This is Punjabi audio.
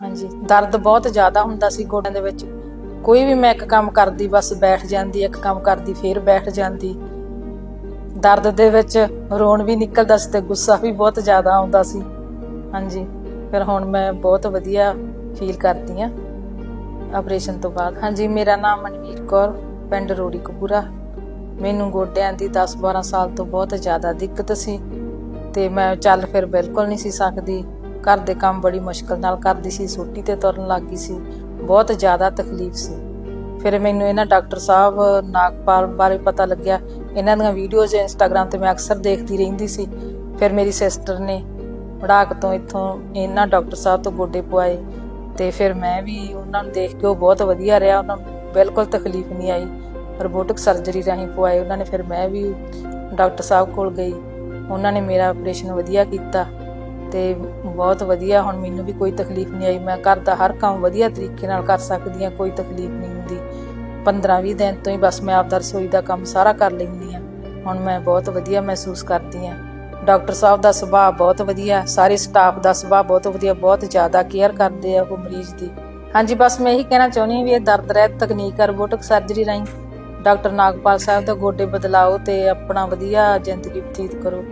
ਹਾਂਜੀ। ਦਰਦ ਬਹੁਤ ਜ਼ਿਆਦਾ ਹੁੰਦਾ ਸੀ ਗੋਡਿਆਂ ਦੇ ਵਿੱਚ। ਕੋਈ ਵੀ ਮੈਂ ਇੱਕ ਕੰਮ ਕਰਦੀ, ਬਸ ਬੈਠ ਜਾਂਦੀ, ਇੱਕ ਕੰਮ ਕਰਦੀ, ਫੇਰ ਬੈਠ ਜਾਂਦੀ। ਦਰਦ ਦੇ ਵਿੱਚ ਰੋਣ ਵੀ ਨਿਕਲਦਾ ਸੀ ਤੇ ਗੁੱਸਾ ਵੀ ਬਹੁਤ ਜ਼ਿਆਦਾ ਆਉਂਦਾ ਸੀ। ਹਾਂਜੀ। ਫਿਰ ਹੁਣ ਮੈਂ ਬਹੁਤ ਵਧੀਆ ਫੀਲ ਕਰਦੀ ਆ ਆਪਰੇਸ਼ਨ ਤੋਂ ਬਾਅਦ। ਹਾਂਜੀ, ਮੇਰਾ ਨਾਮ ਮਨਵੀਰ ਕੌਰ, ਪਿੰਡ ਰੋੜੀ ਕਪੂਰਾ। ਮੈਨੂੰ ਗੋਡਿਆਂ ਦੀ 10-12 ਸਾਲ ਤੋਂ ਬਹੁਤ ਜ਼ਿਆਦਾ ਦਿੱਕਤ ਸੀ ਤੇ ਮੈਂ ਚੱਲ ਫਿਰ ਬਿਲਕੁਲ ਨਹੀਂ ਸੀ ਸਕਦੀ। ਘਰ ਦੇ ਕੰਮ ਬੜੀ ਮੁਸ਼ਕਲ ਨਾਲ ਕਰਦੀ ਸੀ, ਸੋਟੀ ਤੇ ਤੁਰਨ ਲੱਗ ਗਈ ਸੀ, ਬਹੁਤ ਜ਼ਿਆਦਾ ਤਕਲੀਫ ਸੀ। ਫਿਰ ਮੈਨੂੰ ਇਹਨਾਂ ਡਾਕਟਰ ਸਾਹਿਬ ਨਾਗਪਾਲ ਬਾਰੇ ਪਤਾ ਲੱਗਿਆ। ਇਹਨਾਂ ਦੀਆਂ ਵੀਡੀਓਜ਼ ਇੰਸਟਾਗ੍ਰam ਤੇ ਮੈਂ ਅਕਸਰ ਦੇਖਦੀ ਰਹਿੰਦੀ ਸੀ। ਫਿਰ ਮੇਰੀ ਸਿਸਟਰ ਨੇ ਪੜਾਕ ਤੋਂ ਇੱਥੋਂ ਇਹਨਾਂ ਡਾਕਟਰ ਸਾਹਿਬ ਤੋਂ ਗੋਡੇ ਪਵਾਏ ਤੇ ਫਿਰ ਮੈਂ ਵੀ ਉਹਨਾਂ ਨੂੰ ਦੇਖ ਕੇ ਉਹ ਬਹੁਤ ਵਧੀਆ ਰਿਹਾ, ਉਹਨਾਂ ਨੂੰ ਬਿਲਕੁਲ ਤਕਲੀਫ ਨਹੀਂ ਆਈ। ਰੋਬੋਟਿਕ ਸਰਜਰੀ ਰਾਹੀਂ ਪਵਾਏ ਉਹਨਾਂ ਨੇ, ਫਿਰ ਮੈਂ ਵੀ ਡਾਕਟਰ ਸਾਹਿਬ ਕੋਲ ਗਈ। ਉਹਨਾਂ ਨੇ ਮੇਰਾ ਆਪਰੇਸ਼ਨ ਵਧੀਆ ਕੀਤਾ। ਤੇ ਬਹੁਤ ਵਧੀਆ, ਹੁਣ ਮੈਨੂੰ ਵੀ ਕੋਈ ਤਕਲੀਫ ਨਹੀਂ ਆਈ। ਮੈਂ ਘਰ ਦਾ ਹਰ ਕੰਮ ਵਧੀਆ ਤਰੀਕੇ ਨਾਲ ਕਰ ਸਕਦੀ ਹਾਂ, ਕੋਈ ਤਕਲੀਫ ਨਹੀਂ ਹੁੰਦੀ। 15-20 ਦਿਨ ਤੋਂ ਹੀ ਬਸ ਮੈਂ ਆਪਦਾ ਰਸੋਈ ਦਾ ਕੰਮ ਸਾਰਾ ਕਰ ਲੈਂਦੀ ਹਾਂ। ਹੁਣ ਮੈਂ ਬਹੁਤ ਵਧੀਆ ਮਹਿਸੂਸ ਕਰਦੀ ਹਾਂ। ਡਾਕਟਰ ਸਾਹਿਬ ਦਾ ਸੁਭਾਅ ਬਹੁਤ ਵਧੀਆ, ਸਾਰੇ ਸਟਾਫ ਦਾ ਸੁਭਾਅ ਬਹੁਤ ਵਧੀਆ, ਬਹੁਤ ਜ਼ਿਆਦਾ ਕੇਅਰ ਕਰਦੇ ਆ ਉਹ ਮਰੀਜ਼ ਦੀ। ਹਾਂਜੀ, ਬਸ ਮੈਂ ਇਹੀ ਕਹਿਣਾ ਚਾਹੁੰਦੀ ਹਾਂ ਵੀ ਇਹ ਦਰਦ ਰਹਿਤ ਤਕਨੀਕ ਹੈ ਰੋਬੋਟਿਕ ਸਰਜਰੀ ਰਾਹੀਂ। ਡਾਕਟਰ ਨਾਗਪਾਲ ਸਾਹਿਬ ਦਾ ਗੋਡੇ ਬਦਲਾਓ ਤੇ ਆਪਣਾ ਵਧੀਆ ਜ਼ਿੰਦਗੀ ਬਤੀਤ ਕਰੋ।